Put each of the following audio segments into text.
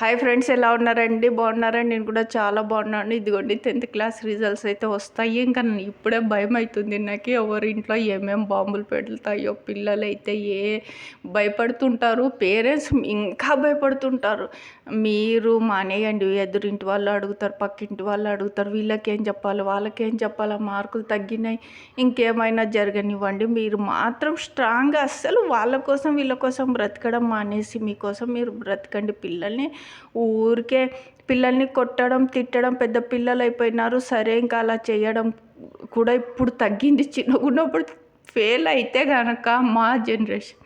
Hi friends ఎలా ఉన్నారండి? బాగున్నారండి నేను కూడా చాలా బాగున్నాను. ఇదిగోండి టెన్త్ క్లాస్ రిజల్ట్స్ అయితే వస్తాయి. ఇంకా ఇప్పుడే భయం అవుతుంది నాకు ఎవరి ఇంట్లో ఏమేమి బాంబులు పెడతాయో పిల్లలు అయితే ఏ భయపడుతుంటారు పేరెంట్స్ ఇంకా భయపడుతుంటారు. మీరు మానేయండి. ఎదురింటి వాళ్ళు అడుగుతారు పక్కింటి వాళ్ళు అడుగుతారు వీళ్ళకేం చెప్పాలి వాళ్ళకేం చెప్పాలి మార్కులు తగ్గినాయి ఇంకేమైనా జరగనివ్వండి. మీరు మాత్రం స్ట్రాంగ్గా అస్సలు వాళ్ళ కోసం వీళ్ళ కోసం బ్రతకడం మానేసి మీకోసం మీరు బ్రతకండి. పిల్లల్ని ఊరికే పిల్లల్ని కొట్టడం తిట్టడం పెద్ద పిల్లలు అయిపోయినారు సరే ఇంకా అలా చేయడం కూడా ఇప్పుడు తగ్గింది. చిన్నగా ఉన్నప్పుడు ఫెయిల్ అయితే కనుక మా జనరేషన్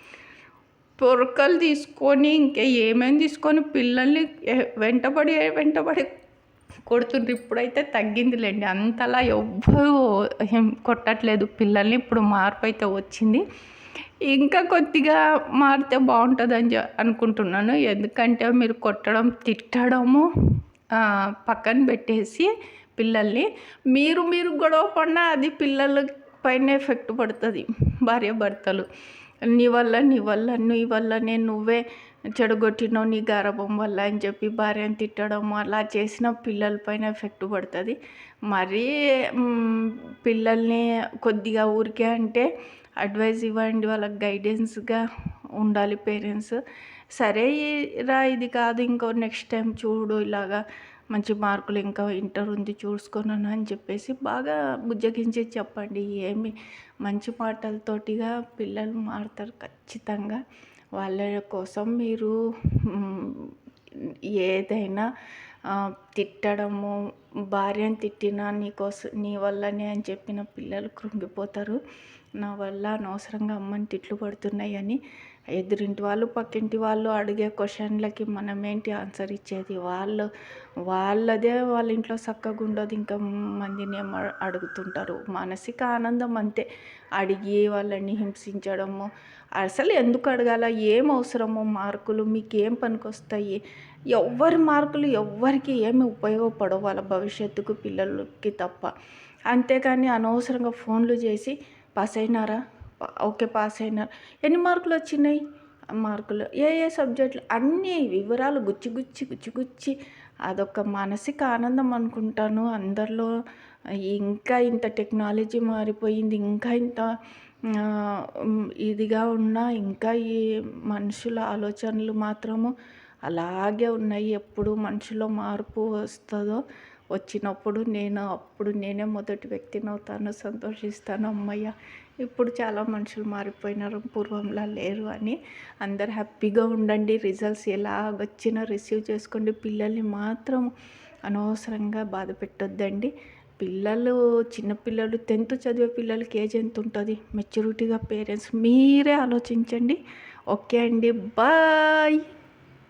పొరకలు తీసుకొని ఇంకా ఏమేమి తీసుకొని పిల్లల్ని వెంటబడి వెంటబడి కొడుతుండ్రు. ఇప్పుడైతే తగ్గిందిలేండి. అంతలా ఎవ్వరూ కొట్టట్లేదు. పిల్లల్ని ఇప్పుడు మార్పు అయితే వచ్చింది. ఇంకా కొద్దిగా మారితే బాగుంటుందని అనుకుంటున్నాను. ఎందుకంటే మీరు కొట్టడం తిట్టడము పక్కన పెట్టేసి పిల్లల్ని మీరు మీరు గొడవ పడినా అది పిల్లల పైన ఎఫెక్ట్ పడుతుంది. భార్య భర్తలు. నీ వల్ల నీ వల్ల నీ వల్లనే నువ్వే చెడగొట్టినావు నీ గారభం వల్ల అని చెప్పి భార్యను తిట్టడం అలా చేసిన పిల్లల పైన ఎఫెక్ట్ పడుతుంది. మరీ పిల్లల్ని కొద్దిగా ఊరికే అంటే అడ్వైజ్ ఇవ్వండి వాళ్ళకి గైడెన్స్గా ఉండాలి పేరెంట్స్. సరే రా ఇది కాదు ఇంకో నెక్స్ట్ టైం చూడు ఇలాగా మంచి మార్కులు ఇంకా ఇంటర్ ఉంది చూసుకున్నాను అని చెప్పేసి బాగా బుజ్జగించి చెప్పండి ఏమి మంచి మాటలతోటిగా పిల్లలు మారుతారు ఖచ్చితంగా. వాళ్ళ కోసం మీరు ఏదైనా తిట్టడము భార్యను తిట్టినా నీకోసం నీ వల్లనే అని చెప్పిన పిల్లలు కృంగిపోతారు. నా వల్ల అనవసరంగా అమ్మని తిట్లు పడుతున్నాయని ఎదురింటి వాళ్ళు పక్కింటి వాళ్ళు అడిగే క్వశ్చన్లకి మనం ఏంటి ఆన్సర్ ఇచ్చేది? వాళ్ళు వాళ్ళదే వాళ్ళ ఇంట్లో చక్కగా ఉండదు ఇంకా మందిని అడుగుతుంటారు. మానసిక ఆనందం అంతే. అడిగి వాళ్ళని హింసించడము. అసలు ఎందుకు అడగాల? ఏం అవసరమో? మార్కులు మీకు ఏం పనికొస్తాయి? ఎవ్వరి మార్కులు ఎవ్వరికి ఏమి ఉపయోగపడవు వాళ్ళ భవిష్యత్తుకు పిల్లలకి తప్ప. అంతేకాని అనవసరంగా ఫోన్లు చేసి పాస్ అయినారా ఓకే పాస్ అయినారు ఎన్ని మార్కులు వచ్చినాయి? మార్కులు ఏ ఏ సబ్జెక్టులు? అన్ని వివరాలు గుచ్చి గుచ్చి గుచ్చి గుచ్చి. అదొక మానసిక ఆనందం అనుకుంటాను. అందరిలో ఇంకా ఇంత టెక్నాలజీ మారిపోయింది ఇంకా ఇంత ఇదిగా ఉన్న ఇంకా ఈ మనుషుల ఆలోచనలు మాత్రము అలాగే ఉన్నాయి. ఎప్పుడు మనుషుల్లో మార్పు వస్తుందో వచ్చినప్పుడు నేను అప్పుడు నేనే మొదటి వ్యక్తిని అవుతాను సంతోషిస్తాను అమ్మయ్య ఇప్పుడు చాలా మనుషులు మారిపోయినారు పూర్వంలా లేరు అని అందరు హ్యాపీగా ఉండండి రిజల్ట్స్ ఎలా వచ్చినా రిసీవ్ చేసుకోండి పిల్లల్ని మాత్రం అనవసరంగా బాధ పెట్టొద్దండి. పిల్లలు చిన్నపిల్లలు టెన్త్ చదివే పిల్లలకి ఏజ్ ఎంత ఉంటుంది? మెచ్యూరిటీగా పేరెంట్స్ మీరే ఆలోచించండి. ఓకే అండి బాయ్!